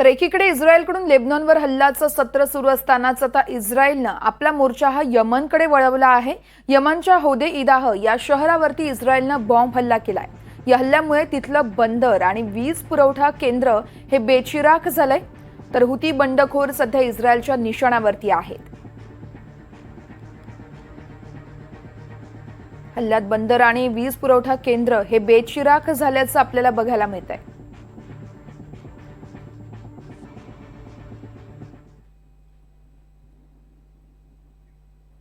तर एकीकडे इस्रायलकडून लेबनॉनवर हल्ल्याचं सत्र सुरू असतानाच आता इस्रायलनं आपला मोर्चा हा यमनकडे वळवला आहे. यमनच्या होदे इदाह या शहरावरती इस्रायलनं बॉम्ब हल्ला केलाय. या हल्ल्यामुळे तिथलं बंदर आणि वीज पुरवठा केंद्र हे बेचिराख झालंय. तर हुती बंडखोर सध्या इस्रायलच्या निशाणावरती आहेत. हल्ल्यात बंदर आणि वीज पुरवठा केंद्र हे बेचिराख झाल्याचं आपल्याला बघायला मिळत आहे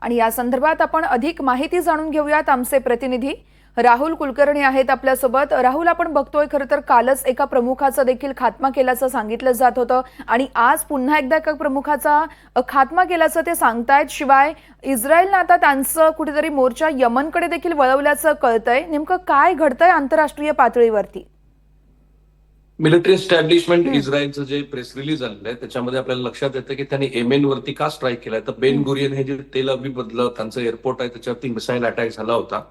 आणि या संदर्भात आपण अधिक माहिती जाणून घेऊयात आमचे प्रतिनिधी. राहुल कुलकर्णी आहेत आपल्यासोबत. राहुल आपण बघतोय खरं तर कालच एका प्रमुखाचा देखील खात्मा केल्याचं सांगितलं जात होतं आणि आज पुन्हा एकदा एका प्रमुखाचा खात्मा केल्याचं ते सांगतायत. शिवाय इस्रायलनं आता त्यांचं कुठेतरी मोर्चा यमनकडे देखील वळवल्याचं कळतंय. नेमकं काय घडतंय आंतरराष्ट्रीय पातळीवरती? मिलिटरी एस्टॅब्लिशमेंट इस्रायलचं जे प्रेस रिलीज आलेलं आहे त्याच्यामध्ये आपल्याला लक्षात येतं की त्यांनी एमएन वरती का स्ट्राईक केलाय? तर बेन गुरियन हे जे तेल मधलं त्यांचं एअरपोर्ट आहे त्याच्यावरती मिसाईल अटॅक झाला होता.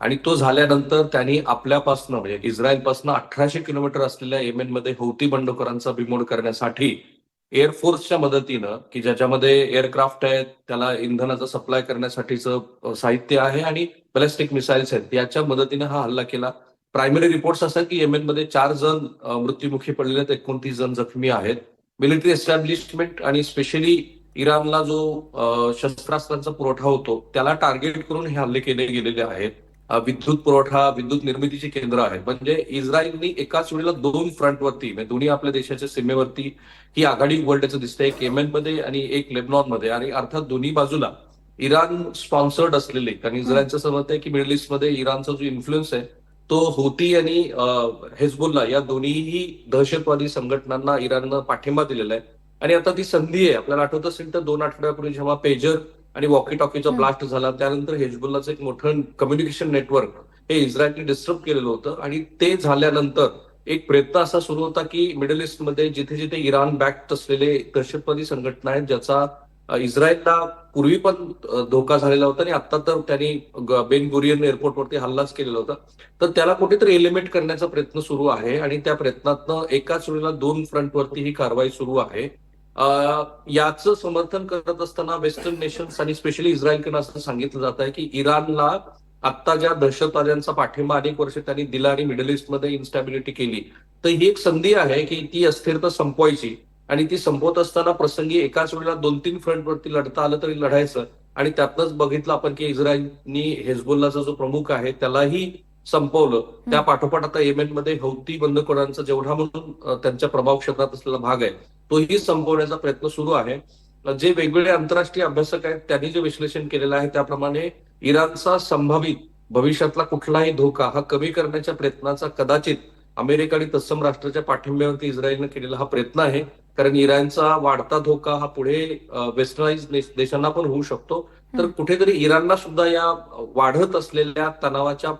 आणि तो झाल्यानंतर त्यांनी आपल्यापासनं म्हणजे इस्रायलपासनं अठराशे किलोमीटर असलेल्या येमेन मध्ये हौती बंडखोरांचा बिमोड करण्यासाठी एअरफोर्सच्या मदतीनं की ज्याच्यामध्ये एअरक्राफ्ट आहेत त्याला इंधनाचा सप्लाय करण्यासाठीचं साहित्य आहे आणि बॅलिस्टिक मिसाईल्स आहेत याच्या मदतीनं हा हल्ला केला. प्रायमरी रिपोर्ट्स असतात की येमेनमध्ये चार जण मृत्युमुखी पडलेले आहेत एकोणतीस जण जखमी आहेत. मिलिटरी एस्टॅब्लिशमेंट आणि स्पेशली इराणला जो शस्त्रास्त्रांचा पुरवठा होतो त्याला टार्गेट करून हे हल्ले केले गेलेले आहेत. विद्युत पुरवठा विद्युत निर्मितीची केंद्र आहेत. म्हणजे इस्रायलनी एकाच वेळेला दोन फ्रंटवरती म्हणजे दोन्ही आपल्या देशाच्या सीमेवरती ही आघाडी उघडल्याचं दिसतंय. एक येमेनमध्ये आणि एक लेबनॉनमध्ये. आणि अर्थात दोन्ही बाजूला इराण स्पॉन्सर्ड असलेले कारण इस्रायलचं समजत आहे की मिडल ईस्टमध्ये इराणचा जो इन्फ्लुएन्स आहे तो होती आणि हेजबुल्ला या दोन्हीही दहशतवादी संघटनांना इराणनं पाठिंबा दिलेला आहे. आणि आता ती संधी आहे. आपल्याला आठवत असेल तर दोन आठवड्यापूर्वी जेव्हा पेजर आणि वॉकी टॉकीचा. ब्लास्ट झाला त्यानंतर हेजबुल्लाचं एक मोठं कम्युनिकेशन नेटवर्क हे इस्रायलने डिस्टर्ब केलेलं होतं. आणि ते झाल्यानंतर एक प्रयत्न असा सुरू होता की मिडल ईस्टमध्ये जिथे जिथे इराण बॅक्ट असलेले दहशतवादी संघटना आहेत ज्याचा इस्रायलला पूर्वी पण धोका झालेला होता आणि आता तर त्यांनी बेन गुरियन एअरपोर्टवरती हल्लाच केलेला होता. तर त्याला कुठेतरी एलिमेंट करण्याचा प्रयत्न सुरू आहे आणि त्या प्रयत्नातनं एकाच वेळेला दोन फ्रंटवरती ही कारवाई सुरू आहे. याचं समर्थन करत असताना वेस्टर्न नेशन्स आणि स्पेशली इस्रायलकडनं असं सांगितलं जात आहे की इराणला आत्ता ज्या दहशतवाद्यांचा पाठिंबा अनेक वर्ष त्यांनी दिला आणि मिडल ईस्टमध्ये इन्स्टॅबिलिटी केली. तर ही एक संधी आहे की ती अस्थिरता संपवायची. आणि ती संपवत असताना प्रसंगी एकाच वेळेला दोन तीन फ्रंटवरती लढता आलं तरी लढायचं. आणि त्यातनंच बघितलं आपण की इस्रायलनी हेजबुल्लाचा जो प्रमुख आहे त्यालाही संपवलं. त्या पाठोपाठ आता येमेनमध्ये हौती बंदखोरांचा जेवढा म्हणून त्यांच्या प्रभाव क्षेत्रात असलेला भाग आहे तोही संपवण्याचा प्रयत्न सुरू आहे. जे वेगवेगळे आंतरराष्ट्रीय अभ्यासक आहेत त्यांनी जे विश्लेषण केलेलं आहे त्याप्रमाणे इराणचा संभावित भविष्यातला कुठलाही धोका हा कमी करण्याच्या प्रयत्नाचा कदाचित अमेरिका आणि तत्सम राष्ट्राच्या पाठिंब्यावरती इस्रायलनं केलेला हा प्रयत्न आहे. कारण इराणचा वाढता धोका हा पुढे वेस्टर्नाइज देशांना पण होऊ शकतो. तर. कुठेतरी इराणला सुद्धा या वाढत असलेल्या तणावाच्या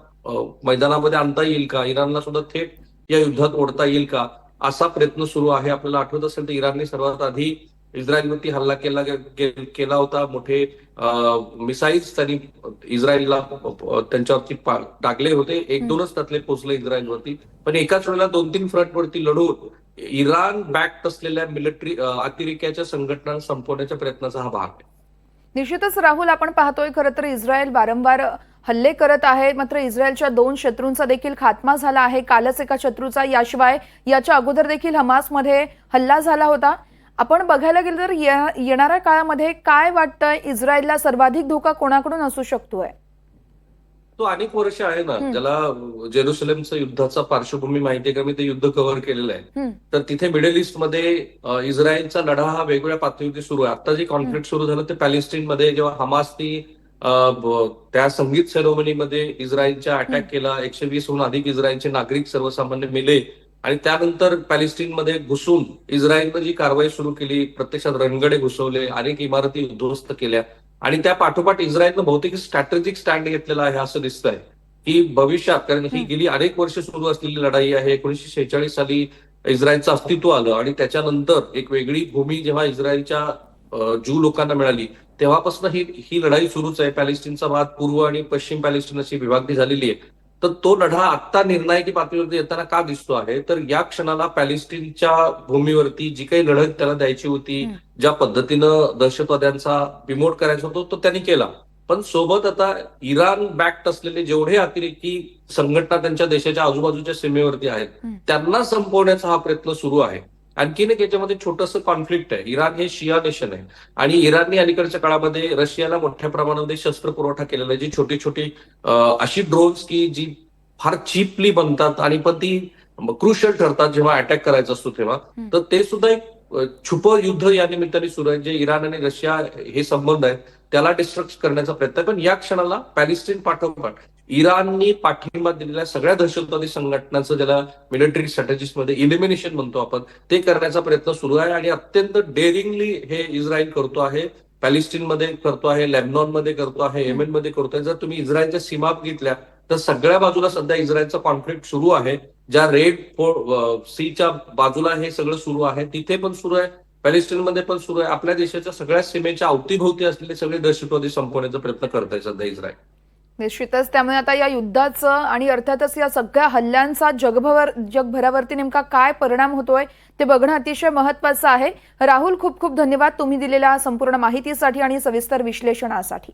मैदानामध्ये आणता येईल का? इराणला सुद्धा थेट या युद्धात ओढता येईल का? असा प्रयत्न सुरू आहे. आपल्याला आठवत असेल तर इराणने सर्वात आधी इस्रायलवरती हल्ला केला केला होता. मोठे मिसाईल्स त्यांनी इस्रायलला त्यांच्यावरती टाकले होते. एक. दोनच त्यातले पोचले इस्रायलवरती. पण एकाच वेळेला दोन तीन फ्रंटवरती लढून इराण बॅक्ट असलेल्या मिलिटरी अतिरेक्याच्या संघटना संपवण्याच्या प्रयत्नाचा हा भाग आहे. निश्चितच राहुल आपण पाहतोय खरं तर इस्रायल वारंवार हल्ले करत आहे. मात्र इस्रायलच्या दोन शत्रूंचा देखील खात्मा झाला आहे. कालच एका शत्रूचा याशिवाय याच्या अगोदर देखील हमासमध्ये हल्ला झाला होता. आपण बघायला गेलं तर येणाऱ्या काळामध्ये काय वाटतंय? इस्रायलला सर्वाधिक धोका कोणाकडून असू शकतोय? तो अनेक वर्ष आहे ना. ज्याला जेरुसलेमचं युद्धाचा पार्श्वभूमी माहिती आहे का? मी ते युद्ध कव्हर केलेलं आहे. तर तिथे मिडल ईस्टमध्ये इस्रायलचा लढा हा वेगवेगळ्या पातळीवरती सुरू आहे. आता जे कॉन्फ्लिक्ट सुरू झालं ते पॅलेस्टाईनमध्ये जेव्हा हमासनी त्या संगीत सेरेमनीमध्ये इस्रायलच्या अटॅक केला एकशे वीसहून अधिक इस्रायलचे नागरिक सर्वसामान्य मेले. आणि त्यानंतर पॅलेस्टाईनमध्ये घुसून इस्रायलनं जी कारवाई सुरू केली प्रत्यक्षात रणगडे घुसवले अनेक इमारती उद्ध्वस्त केल्या. आणि त्या पाठोपाठ इस्रायलनं बहुतेक स्ट्रॅटेजिक स्टँड घेतलेला आहे असं दिसतंय. की भविष्यात कारण ही. गेली अनेक वर्ष सुरू असलेली लढाई आहे. एकोणीसशे शेहेचाळीस साली इस्रायलचं अस्तित्व आलं आणि त्याच्यानंतर एक वेगळी भूमी जेव्हा इस्रायलच्या ज्यू लोकांना मिळाली तेव्हापासून ही ही लढाई सुरूच आहे. पॅलेस्टीनचा भाग पूर्व आणि पश्चिम पॅलेस्टीन अशी विभागणी झालेली आहे. तर तो लढा आत्ता निर्णायकी पातळीवरती येताना का दिसतो आहे तर या क्षणाला पॅलेस्टिनच्या भूमीवरती जी काही लढत त्याला द्यायची होती. ज्या पद्धतीनं दहशतवाद्यांचा बिमोड करायचा होता तो त्यांनी केला पण सोबत आता इराण बॅक्ट असलेले जेवढे अतिरेकी संघटना त्यांच्या देशाच्या आजूबाजूच्या सीमेवरती आहेत. त्यांना संपवण्याचा हा प्रयत्न सुरू आहे आणखीन एक याच्यामध्ये छोटंसं कॉन्फ्लिक्ट आहे. इराण हे शिया नेशन आहे. आणि इराणने अलीकडच्या काळामध्ये रशियाला मोठ्या प्रमाणामध्ये शस्त्र पुरवठा केलेला आहे. जी छोटी छोटी अशी ड्रोन्स की जी फार चीपली बनतात आणि पण ती क्रुशल ठरतात जेव्हा अटॅक करायचा असतो तेव्हा. तर ते सुद्धा एक छुप युद्ध या निमित्ताने सुरू आहे. जे इराण आणि रशिया हे संबंध आहेत. त्याला डिस्ट्रक्ट करण्याचा प्रयत्न आहे पण या क्षणाला पॅलेस्टीन पाठोपाठ इराणनी पाठिंबा दिलेल्या सगळ्या दहशतवादी संघटनांचं ज्याला मिलिटरी स्ट्रॅटेजिस्टमध्ये इलिमिनेशन म्हणतो आपण ते करण्याचा प्रयत्न सुरू आहे आणि अत्यंत डेअरिंगली हे इस्रायल करतो आहे पॅलेस्टीनमध्ये करतो आहे लेबनॉनमध्ये करतो आहे येमेन मध्ये करतो आहे. जर तुम्ही इस्रायलच्या सीमा बघितल्या तर सगळ्या बाजूला सध्या इस्रायलचा कॉन्फ्लिक्ट सुरू आहे. ज्या रेड सीच्या बाजूला हे सगळं सुरू आहे तिथे पण सुरू आहे. पॅलेस्टीनमध्ये पण सुरू आहे. आपल्या देशाच्या सगळ्या सीमेच्या अवतीभोवती असलेले सगळे दहशतवादी संपवण्याचा प्रयत्न करत आहे सध्या इस्रायल. निश्चितच त्यामुळे आता या युद्धाचं आणि अर्थातच या सगळ्या हल्ल्यांचा जगभर जगभरावरती नेमका काय परिणाम होतोय ते बघणं अतिशय महत्वाचं आहे. राहुल खूप खूप धन्यवाद तुम्ही दिलेल्या संपूर्ण माहितीसाठी आणि सविस्तर विश्लेषणासाठी.